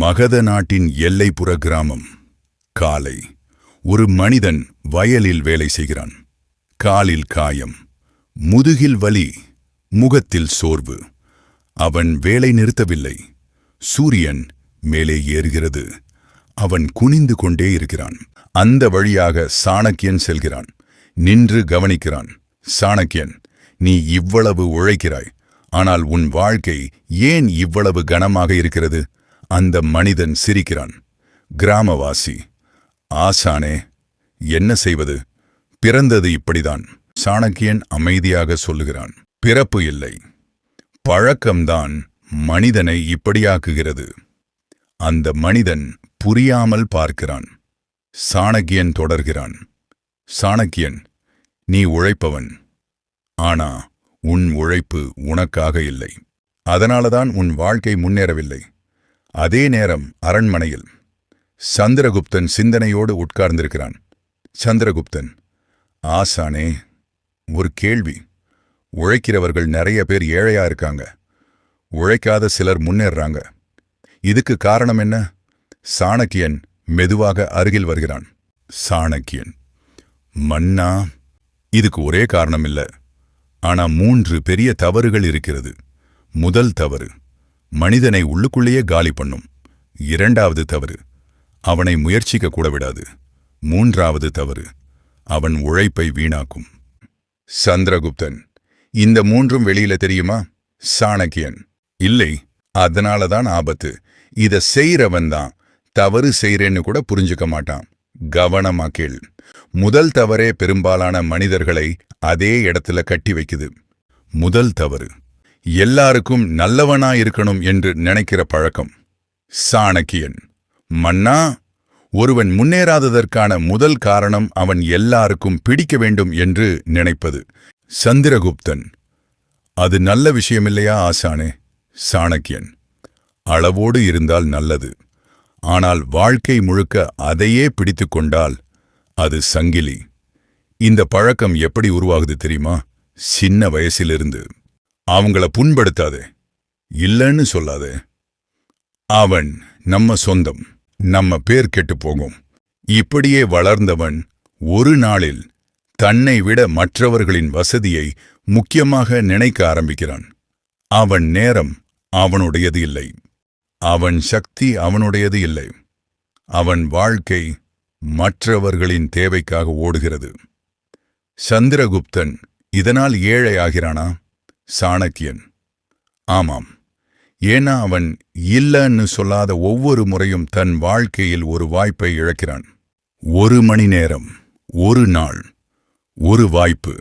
மகத நாட்டின் எல்லைப்புற கிராமம். காலை. ஒரு மனிதன் வயலில் வேலை செய்கிறான். காலில் காயம். முதுகில் வலி. முகத்தில் சோர்வு. அவன் வேலை நிறுத்தவில்லை. சூரியன் மேலே ஏறுகிறது. அவன் குனிந்து கொண்டே இருக்கிறான். அந்த வழியாக சாணக்கியன் செல்கிறான். நின்று கவனிக்கிறான். சாணக்கியன் நீ இவ்வளவு உழைக்கிறாய். ஆனால் உன் வாழ்க்கை ஏன் இவ்வளவு கனமாக இருக்கிறது? அந்த மனிதன் சிரிக்கிறான். கிராமவாசி ஆசானே என்ன செய்வது? பிறந்தது இப்படிதான் சாணக்கியன் அமைதியாக சொல்லுகிறான். பிறப்பு இல்லை. பழக்கம்தான் மனிதனை இப்படியாக்குகிறது. அந்த மனிதன் புரியாமல் பார்க்கிறான். சாணக்கியன் தொடர்கிறான். சாணக்கியன் நீ உழைப்பவன். ஆனா உன் உழைப்பு உனக்காக இல்லை. அதனாலதான் உன் வாழ்க்கை முன்னேறவில்லை. அதே நேரம் அரண்மனையில் சந்திரகுப்தன் சிந்தனையோடு உட்கார்ந்திருக்கிறான். சந்திரகுப்தன் ஆசானே ஒரு கேள்வி. உழைக்கிறவர்கள் நிறைய பேர் ஏழையா இருக்காங்க. உழைக்காத சிலர் முன்னேறாங்க. இதுக்கு காரணம் என்ன? சாணக்கியன் மெதுவாக அருகில் வருகிறான். சாணக்கியன் மன்னா இதுக்கு ஒரே காரணம் இல்லை. ஆனா மூன்று பெரிய தவறுகள் இருக்கிறது. முதல் தவறு மனிதனை உள்ளுக்குள்ளேயே காலி பண்ணும். இரண்டாவது தவறு அவனை முயற்சிக்க கூட விடாது. மூன்றாவது தவறு அவன் உழைப்பை வீணாக்கும். சந்திரகுப்தன் இந்த மூன்றும் வெளியில தெரியுமா? சாணக்கியன். இல்லை அதனாலதான் ஆபத்து. இத செய்யறவன் தான். தவறு செய்யறேன்னு கூட புரிஞ்சுக்க மாட்டான். கவனமா கேள். முதல் தவறே பெரும்பாலான மனிதர்களை அதே இடத்துல கட்டி வைக்குது. முதல் தவறு எல்லாருக்கும் நல்லவனாயிருக்கணும் என்று நினைக்கிற பழக்கம். சாணக்கியன். மன்னா ஒருவன் முன்னேறாததற்கான முதல் காரணம் அவன் எல்லாருக்கும் பிடிக்க வேண்டும் என்று நினைப்பது. சந்திரகுப்தன். அது நல்ல விஷயமில்லையா ஆசானே? சாணக்கியன். அளவோடு இருந்தால் நல்லது. ஆனால் வாழ்க்கை முழுக்க அதையே பிடித்துக் கொண்டால் அது சங்கிலி. இந்த பழக்கம் எப்படி உருவாகுது தெரியுமா? சின்ன வயசிலிருந்து. அவங்கள புண்படுத்தாதே. இல்லைன்னு சொல்லாதே. அவன் நம்ம சொந்தம் நம்ம பேர் கெட்டு போகும். இப்படியே வளர்ந்தவன் ஒரு நாளில் தன்னை விட மற்றவர்களின் வசதியை முக்கியமாக நினைக்க ஆரம்பிக்கிறான். அவன் நேரம் அவனுடையது இல்லை. அவன் சக்தி அவனுடையது இல்லை. அவன் வாழ்க்கை மற்றவர்களின் தேவைக்காக ஓடுகிறது. சந்திரகுப்தன் இதனால் ஏழை ஆகிறானா சாணக்கியன். ஆமாம். ஏன்னா அவன் இல்லன்னு சொல்லாத ஒவ்வொரு முறையும் தன் வாழ்க்கையில் ஒரு வாய்ப்பை இழக்கிறான். ஒரு மணி நேரம் ஒரு நாள் ஒரு வாய்ப்பு.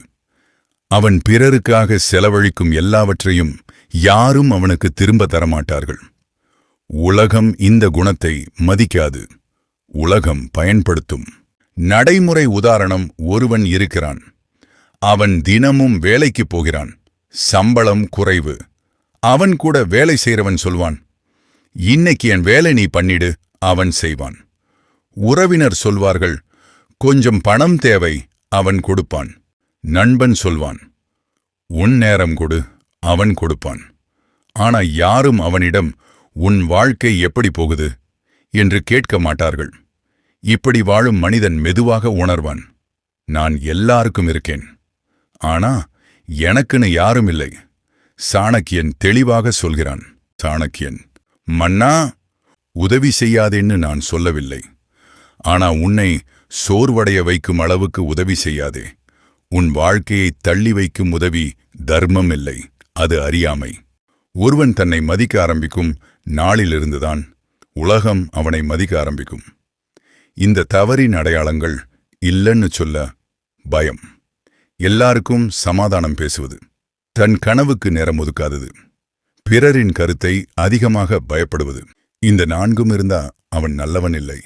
அவன் பிறருக்காக செலவழிக்கும் எல்லாவற்றையும் யாரும் அவனுக்கு திரும்ப தரமாட்டார்கள். உலகம் இந்த குணத்தை மதிக்காது. உலகம் பயன்படுத்தும். நடைமுறை உதாரணம் ஒருவன் இருக்கிறான். அவன் தினமும் வேலைக்கு போகிறான். சம்பளம் குறைவு. அவன் கூட வேலை செய்றவன் சொல்வான் இன்னைக்கு என் வேலை நீ பண்ணிடு அவன் செய்வான். உறவினர் சொல்வார்கள் கொஞ்சம் பணம் தேவை அவன் கொடுப்பான். நண்பன் சொல்வான் உன் நேரம் கொடு அவன் கொடுப்பான். ஆனா யாரும் அவனிடம் உன் வாழ்க்கை எப்படி போகுது? என்று கேட்க மாட்டார்கள். இப்படி வாழும் மனிதன் மெதுவாக உணர்வான் நான் எல்லாருக்கும் இருக்கேன். ஆனா எனக்குன்னு யாரும் இல்லை. சாணக்கியன் தெளிவாக சொல்கிறான். சாணக்கியன் மன்னா உதவி செய்யாதேன்னு நான் சொல்லவில்லை. ஆனா உன்னை சோர்வடைய வைக்கும் அளவுக்கு உதவி செய்யாதே. உன் வாழ்க்கையை தள்ளி வைக்கும் உதவி தர்மம் இல்லை. அது அறியாமை. ஒருவன் தன்னை மதிக்க ஆரம்பிக்கும் நாளிலிருந்துதான் உலகம் அவனை மதிக்க ஆரம்பிக்கும். இந்த தவறின் அடையாளங்கள் இல்லைன்னு சொல்ல பயம். எல்லாருக்கும் சமாதானம் பேசுவது. தன் கனவுக்கு நேரம் ஒதுக்காதது. பிறரின் கருத்தை அதிகமாக பயப்படுவது. இந்த நான்கும் இருந்தா அவன் நல்லவன் இல்லை.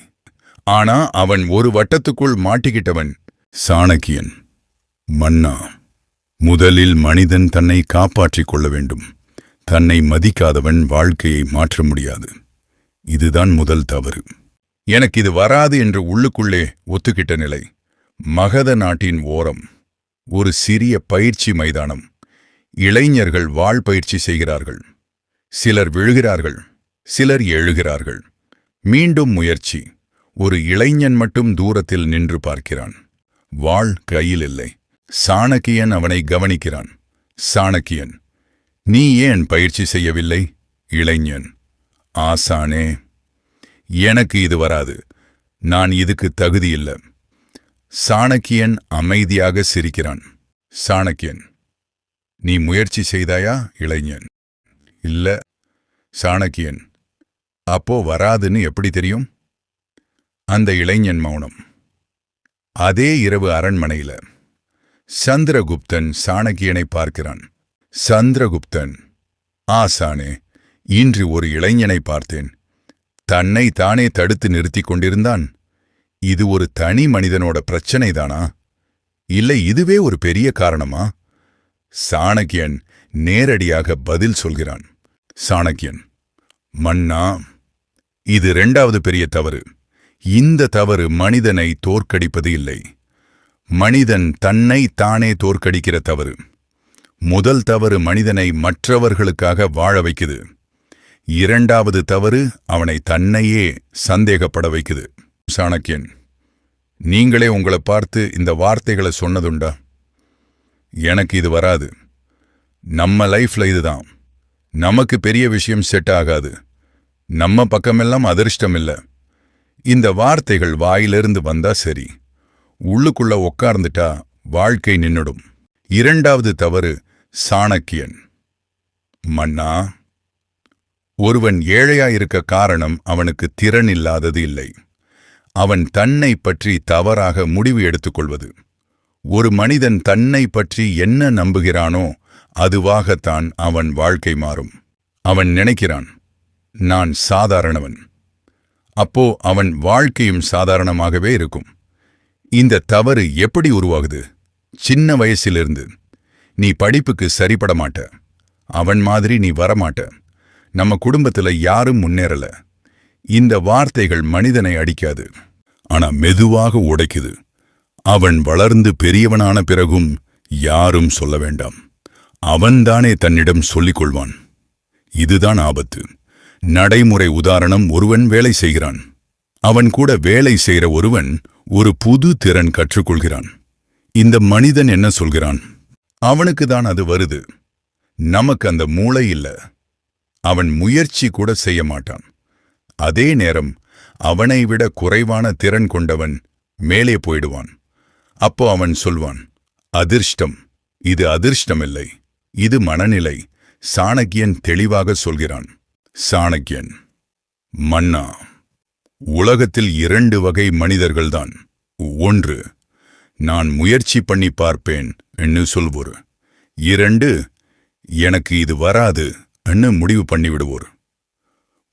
ஆனா அவன் ஒரு வட்டத்துக்குள் மாட்டிக்கிட்டவன் சாணக்கியன். மன்னா முதலில் மனிதன் தன்னை காப்பாற்றிக் கொள்ள வேண்டும். தன்னை மதிக்காதவன் வாழ்க்கையை மாற்ற முடியாது. இதுதான் முதல் தவறு. எனக்கு இது வராது என்று உள்ளுக்குள்ளே ஒத்துக்கிட்ட நிலை. மகத நாட்டின் ஓரம். ஒரு சிறிய பயிற்சி மைதானம். இளைஞர்கள் வாழ் பயிற்சி செய்கிறார்கள். சிலர் விழுகிறார்கள் சிலர் எழுகிறார்கள். மீண்டும் முயற்சி. ஒரு இளைஞன் மட்டும் தூரத்தில் நின்று பார்க்கிறான். வாள் கையில் இல்லை. சாணக்கியன் அவனை கவனிக்கிறான். சாணக்கியன் நீ ஏன் பயிற்சி செய்யவில்லை இளைஞன்? ஆசானே எனக்கு இது வராது. நான் இதுக்கு தகுதியில்லை சாணக்கியன் அமைதியாக சிரிக்கிறான். சாணக்கியன் நீ முயற்சி செய்தாயா இளைஞன்? இல்ல சாணக்கியன். அப்போ வராதுன்னு எப்படி தெரியும்? அந்த இளைஞன் மௌனம். அதே இரவு அரண்மனையில சந்திரகுப்தன் சாணக்கியனை பார்க்கிறான். சந்திரகுப்தன் ஆசானே இன்று ஒரு இளைஞனை பார்த்தேன். தன்னை தானே தடுத்து நிறுத்திக் கொண்டிருந்தான். இது ஒரு தனி மனிதனோட பிரச்சனைதானா? இல்லை இதுவே ஒரு பெரிய காரணமா? சாணக்கியன் நேரடியாக பதில் சொல்கிறான். சாணக்கியன் மன்னா இது ரெண்டாவது பெரிய தவறு. இந்த தவறு மனிதனை தோற்கடிப்பது இல்லை. மனிதன் தன்னை தானே தோற்கடிக்கிற தவறு. முதல் தவறு மனிதனை மற்றவர்களுக்காக வாழ வைக்குது. இரண்டாவது தவறு அவனை தன்னையே சந்தேகப்பட வைக்குது. சாணக்கியன் நீங்களே உங்களை பார்த்து இந்த வார்த்தைகளை சொன்னதுண்டா? எனக்கு இது வராது. நம்ம லைஃப்ல இதுதான். நமக்கு பெரிய விஷயம் செட் ஆகாது. நம்ம பக்கமெல்லாம் அதிர்ஷ்டம் இல்லை. இந்த வார்த்தைகள் வாயிலிருந்து வந்தா சரி. உள்ளுக்குள்ள உட்கார்ந்துட்டா வாழ்க்கை நின்னுடும். இரண்டாவது தவறு சாணக்கியன். மன்னா ஒருவன் ஏழையாயிருக்க காரணம் அவனுக்கு திறன் இல்லாதது இல்லை. அவன் தன்னை பற்றி தவறாக முடிவு எடுத்துக்கொள்வது. ஒரு மனிதன் தன்னை பற்றி என்ன நம்புகிறானோ அதுவாகத்தான் அவன் வாழ்க்கை மாறும். அவன் நினைக்கிறான் நான் சாதாரணவன். அப்போ அவன் வாழ்க்கையும் சாதாரணமாகவே இருக்கும். இந்த தவறு எப்படி உருவாகுது? சின்ன வயசிலிருந்து. நீ படிப்புக்கு சரிபட மாட்ட. அவன் மாதிரி நீ வரமாட்ட. நம்ம குடும்பத்துல யாரும் முன்னேறல. இந்த வார்த்தைகள் மனிதனை அடிக்காது ஆனா மெதுவாக உடைக்குது. அவன் வளர்ந்து பெரியவனான பிறகும் யாரும் சொல்ல வேண்டாம். அவன்தானே தன்னிடம் சொல்லிக் கொள்வான் இதுதான் ஆபத்து. நடைமுறை உதாரணம் ஒருவன் வேலை செய்கிறான். அவன் கூட வேலை செய்கிற ஒருவன் ஒரு புது திறன் கற்றுக்கொள்கிறான். இந்த மனிதன் என்ன சொல்கிறான்? அவனுக்கு தான் அது வருது. நமக்கு அந்த மூளை இல்ல. அவன் முயற்சி கூட செய்ய மாட்டான். அதே நேரம் அவனை விட குறைவான திறன் கொண்டவன் மேலே போயிடுவான். அப்போ அவன் சொல்வான் அதிர்ஷ்டம் இது அதிர்ஷ்டமில்லை இது மனநிலை சாணக்கியன் தெளிவாக சொல்கிறான். சாணக்கியன் மன்னா உலகத்தில் இரண்டு வகை மனிதர்கள்தான். ஒன்று நான் முயற்சி பண்ணி பார்ப்பேன் என்று சொல்வோர். இரண்டு எனக்கு இது வராது என்று முடிவு பண்ணிவிடுவோர்.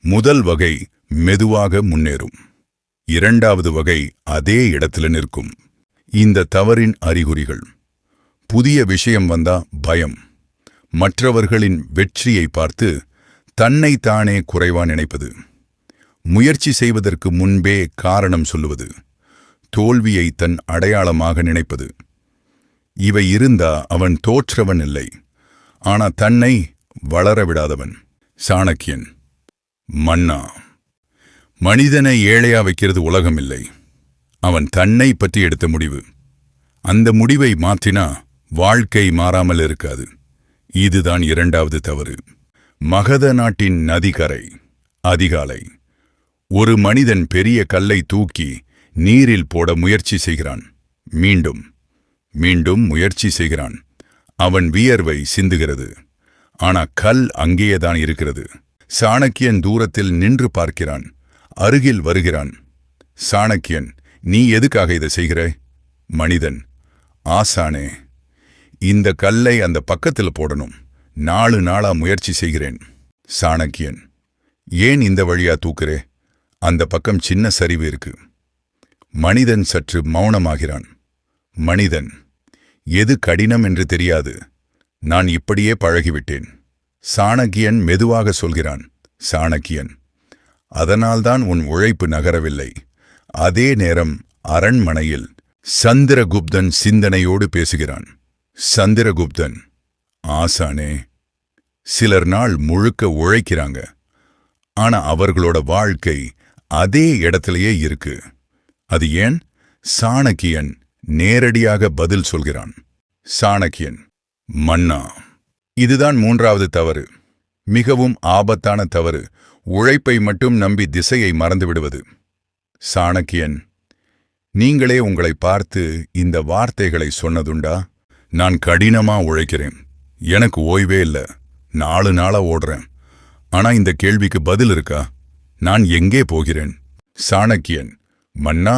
முதல் வகை மெதுவாக முன்னேறும். இரண்டாவது வகை அதே இடத்துல நிற்கும். இந்த தவறின் அறிகுறிகள். புதிய விஷயம் வந்தா பயம். மற்றவர்களின் வெற்றியை பார்த்து தன்னை தானே குறைவா நினைப்பது. முயற்சி செய்வதற்கு முன்பே காரணம் சொல்லுவது. தோல்வியை தன் அடையாளமாக நினைப்பது. இவை இருந்தா அவன் தோற்றவன் இல்லை. ஆனா தன்னை வளர விடாதவன். சாணக்கியன். மன்னா. மனிதனை ஏழையா வைக்கிறது உலகம் இல்லை அவன் தன்னை பற்றி எடுத்த முடிவு. அந்த முடிவை மாற்றினா வாழ்க்கை மாறாமல் இருக்காது. இதுதான் இரண்டாவது தவறு. மகத நாட்டின் நதிகரை அதிகாலை. ஒரு மனிதன் பெரிய கல்லை தூக்கி நீரில் போட முயற்சி செய்கிறான். மீண்டும் மீண்டும் முயற்சி செய்கிறான். அவன் வியர்வை சிந்துகிறது. ஆனா கல் அங்கேயேதான் இருக்கிறது. சாணக்கியன் தூரத்தில் நின்று பார்க்கிறான். அருகில் வருகிறான். சாணக்கியன் நீ எதுக்காக இதை செய்கிற மனிதன் ஆசானே இந்த கல்லை அந்த பக்கத்தில் போடணும். நாலு நாளா முயற்சி செய்கிறேன். சாணக்கியன் ஏன் இந்த வழியா தூக்குறே? அந்த பக்கம் சின்ன சரிவு இருக்கு. மனிதன் சற்று மௌனமாகிறான். மனிதன் எது கடினம் என்று தெரியாது. நான் இப்படியே பழகிவிட்டேன். சாணக்கியன் மெதுவாக சொல்கிறான். சாணக்கியன் அதனால்தான் உன் உழைப்பு நகரவில்லை. அதே நேரம் அரண்மனையில் சந்திரகுப்தன் சிந்தனையோடு பேசுகிறான். சந்திரகுப்தன் ஆசானே சிலர் நாள் முழுக்க உழைக்கிறாங்க. ஆனா அவர்களோட வாழ்க்கை அதே இடத்திலேயே இருக்கு. அது ஏன்? சாணக்கியன் நேரடியாக பதில் சொல்கிறான். சாணக்கியன் மன்னா இதுதான் மூன்றாவது தவறு. மிகவும் ஆபத்தான தவறு. உழைப்பை மட்டும் நம்பி திசையை மறந்துவிடுவது. சாணக்கியன் நீங்களே உங்களை பார்த்து இந்த வார்த்தைகளை சொன்னதுண்டா? நான் கடினமா உழைக்கிறேன். எனக்கு ஓய்வே இல்ல. நாலு நாளா ஓடுறேன். ஆனா இந்த கேள்விக்கு பதில் இருக்கா? நான் எங்கே போகிறேன்? சாணக்கியன் மன்னா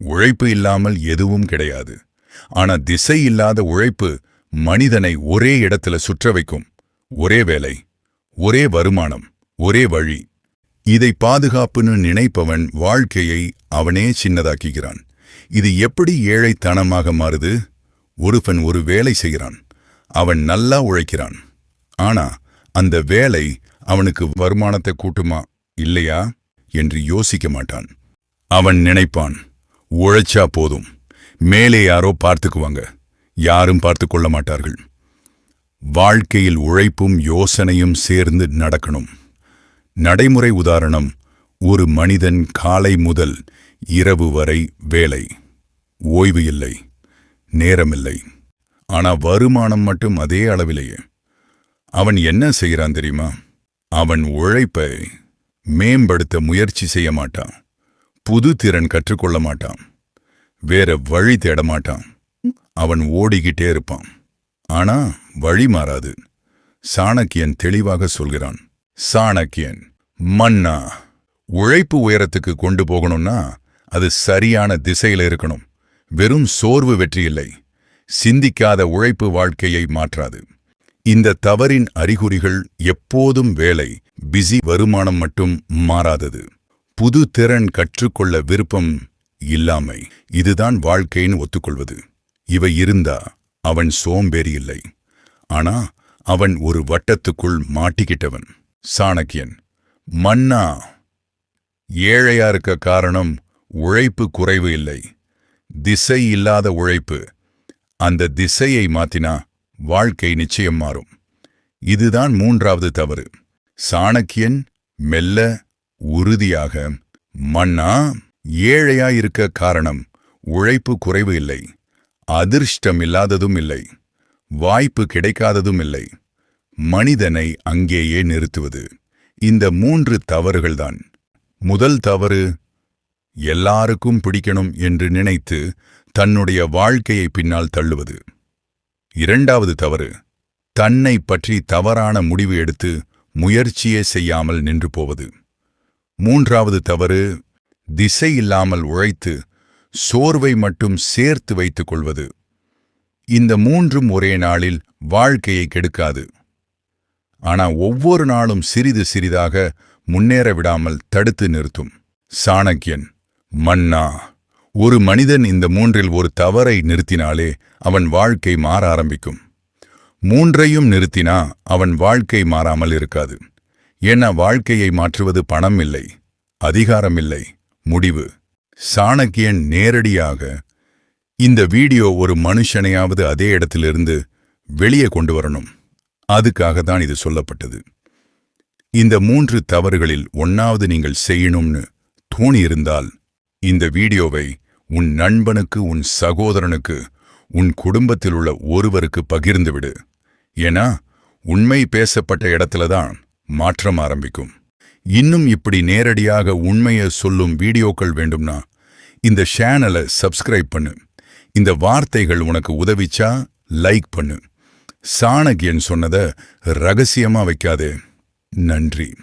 உழைப்பு இல்லாமல் எதுவும் கிடையாது. ஆனா திசை இல்லாத உழைப்பு மனிதனை ஒரே இடத்துல சுற்ற வைக்கும் ஒரே வேலை ஒரே வருமானம். ஒரே வழி. இதை பாதுகாப்புன்னு நினைப்பவன் வாழ்க்கையை அவனே சின்னதாக்குகிறான். இது எப்படி ஏழைத்தனமாக மாறுது? ஒருவன் ஒரு வேலை செய்கிறான். அவன் நல்லா உழைக்கிறான். ஆனா அந்த வேலை அவனுக்கு வருமானத்தை கூட்டுமா? இல்லையா? என்று யோசிக்க மாட்டான். அவன் நினைப்பான் உழைச்சா போதும். மேலே யாரோ பார்த்துக்குவாங்க. யாரும் பார்த்து கொள்ள மாட்டார்கள். வாழ்க்கையில் உழைப்பும் யோசனையும் சேர்ந்து நடக்கணும். நடைமுறை உதாரணம் ஒரு மனிதன் காலை முதல் இரவு வரை வேலை. ஓய்வு இல்லை நேரமில்லை ஆனா வருமானம் மட்டும் அதே அளவிலேயே. அவன் என்ன செய்கிறான் தெரியுமா? அவன் உழைப்பை மேம்படுத்த முயற்சி செய்ய மாட்டான். புது திறன் கற்றுக்கொள்ள மாட்டான். வேற வழி தேட மாட்டான். அவன் ஓடிக்கிட்டே இருப்பான். ஆனா வழி மாறாது. சாணக்கியன் தெளிவாக சொல்கிறான் சாணக்கியன் மன்னா. உழைப்பு உயரத்துக்கு கொண்டு போகணும்னா அது சரியான திசையில இருக்கணும். வெறும் சோர்வு வெற்றி இல்லை. சிந்திக்காத உழைப்பு வாழ்க்கையை மாற்றாது. இந்த தவறின் அறிகுறிகள் எப்போதும் வேலை பிஸி வருமானம் மட்டும் மாறாதது. புது திறன் கற்றுக்கொள்ள விருப்பம் இல்லாமை. இதுதான் வாழ்க்கைன்னு ஒத்துக்கொள்வது. இவை இருந்தா அவன் சோம்பேறி இல்லை. ஆனா அவன் ஒரு வட்டத்துக்குள் மாட்டிக்கிட்டவன். சாணக்கியன். மன்னா. ஏழையா இருக்க காரணம் உழைப்பு குறைவு இல்லை. திசை இல்லாத உழைப்பு. அந்த திசையை மாத்தினா வாழ்க்கை நிச்சயம் மாறும். இதுதான் மூன்றாவது தவறு. சாணக்கியன் மெல்ல உறுதியாக மன்னா ஏழையா இருக்க காரணம் உழைப்பு குறைவு இல்லை. அதிர்ஷ்டம் இல்லாததும் இல்லை. வாய்ப்பு கிடைக்காததும் இல்லை. மனிதனை அங்கேயே நிறுத்துவது. இந்த மூன்று தவறுகள்தான். முதல் தவறு எல்லாருக்கும் பிடிக்கணும் என்று நினைத்து தன்னுடைய வாழ்க்கையை பின்னால் தள்ளுவது. இரண்டாவது தவறு தன்னை பற்றி தவறான முடிவு எடுத்து முயற்சியே செய்யாமல் நின்று போவது. மூன்றாவது தவறு திசை இல்லாமல் உழைத்து சோர்வை மட்டும் சேர்த்து வைத்துக் கொள்வது. இந்த மூன்றும் ஒரே நாளில் வாழ்க்கையை கெடுக்காது. ஆனா ஒவ்வொரு நாளும் சிறிது சிறிதாக முன்னேற விடாமல் தடுத்து நிறுத்தும். சாணக்கியன் மன்னா ஒரு மனிதன் இந்த மூன்றில் ஒரு தவறை நிறுத்தினாலே அவன் வாழ்க்கை மாற ஆரம்பிக்கும். மூன்றையும் நிறுத்தினா அவன் வாழ்க்கை மாறாமல் இருக்காது. ஏன்னா வாழ்க்கையை மாற்றுவது பணம் இல்லை அதிகாரம் இல்லை முடிவு. சாணக்கியன் நேரடியாக இந்த வீடியோ ஒரு மனுஷனையாவது அதே இடத்திலிருந்து வெளியே கொண்டு வரணும். அதுக்காக தான் இது சொல்லப்பட்டது. இந்த மூன்று தவறுகளில் ஒன்னாவது நீங்கள் செய்யணும்னு தோணியிருந்தால் இந்த வீடியோவை உன் நண்பனுக்கு உன் சகோதரனுக்கு உன் குடும்பத்தில் உள்ள ஒருவருக்கு பகிர்ந்துவிடு. ஏன்னா உண்மை பேசப்பட்ட இடத்துல தான் மாற்றம் ஆரம்பிக்கும். இன்னும் இப்படி நேரடியாக உண்மையை சொல்லும் வீடியோக்கள் வேண்டும்னா இந்த சேனலை சப்ஸ்கிரைப் பண்ணு. இந்த வார்த்தைகள் உனக்கு உதவிச்சா லைக் பண்ணு. சாணகியன் சொன்னதை ரகசியமா வைக்காதே. நன்றி.